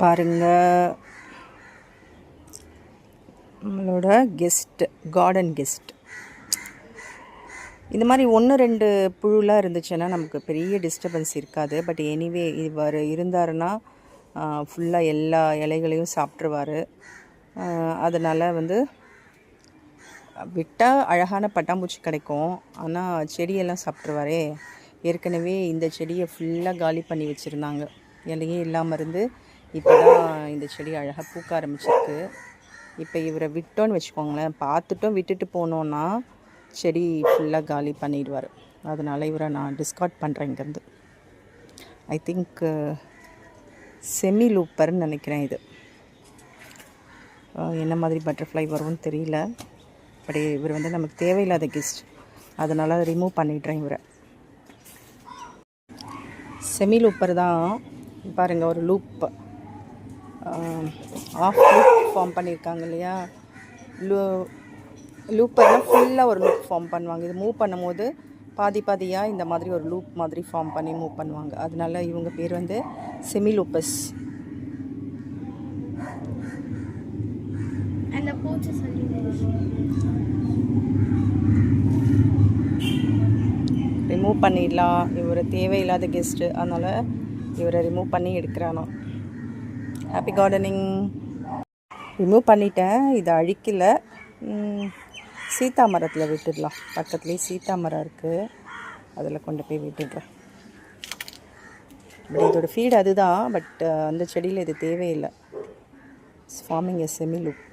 பாருங்கள் நம்மளோட guest garden guest இந்த மாதிரி ஒன்று ரெண்டு புழுலாம் இருந்துச்சுன்னா நமக்கு பெரிய டிஸ்டர்பன்ஸ் இருக்காது. பட் எனிவே இவர் இருந்தாருன்னா ஃபுல்லாக எல்லா இலைகளையும் சாப்பிட்ருவார் அதனால் வந்து விட்டால் அழகான பட்டாம்பூச்சி கிடைக்கும். ஆனால் செடியெல்லாம் சாப்பிட்ருவாரே ஏற்கனவே இந்த செடியை ஃபுல்லாக காலி பண்ணி வச்சுருந்தாங்க. இலையே இல்லாமல் இருந்து இப்போ தான் இந்த செடி அழகாக பூக்க ஆரம்பிச்சிருக்கு. இப்போ இவரை விட்டோன்னு வச்சுக்கோங்களேன். பார்த்துட்டும் விட்டுட்டு போனோன்னா செடி ஃபுல்லாக காலி பண்ணிடுவார். அதனால் இவரை நான் டிஸ்கார்ட் பண்ணுறேன் இங்கேருந்து. ஐ திங்க் செமி uh, லூப்பர்னு நினைக்கிறேன் இது. என்ன மாதிரி பட்டர்ஃப்ளை வரும்னு தெரியல. பட் இவர் வந்து நமக்கு தேவையில்லாத கெஸ்ட் அதனால் ரிமூவ் பண்ணிடுறேன் இவரை. செமி லூப்பர் தான். பாருங்கள் ஒரு லூப் ஆஃப் லூப் ஃபார்ம் பண்ணியிருக்காங்க இல்லையா? லூ லூப்பர்னால் ஃபுல்லாக ஒரு லூப் ஃபார்ம் பண்ணுவாங்க. இது மூவ் பண்ணும்போது பாதி பாதியாக இந்த மாதிரி ஒரு லூப் மாதிரி ஃபார்ம் பண்ணி மூவ் பண்ணுவாங்க. அதனால இவங்க பேர் வந்து செமி லூப்பஸ் ரிமூவ் பண்ணிடலாம். இவர் தேவையில்லாத கெஸ்ட்டு அதனால் இவரை ரிமூவ் பண்ணி எடுக்கிறானோ ஹாப்பி கார்டனிங் ரிமூவ் பண்ணிட்டேன். இதை அழிக்கலை. சீத்தா சீதா மரத்தில் விட்டுடலாம். பக்கத்துலேயே சீதா மரம் இருக்குது அதில் கொண்டு போய் விட்டுடுறேன். இதோட ஃபீட் அதுதான். பட் அந்த செடியில் இது தேவையில்லை. ஃபார்மிங் எ செமி லுக்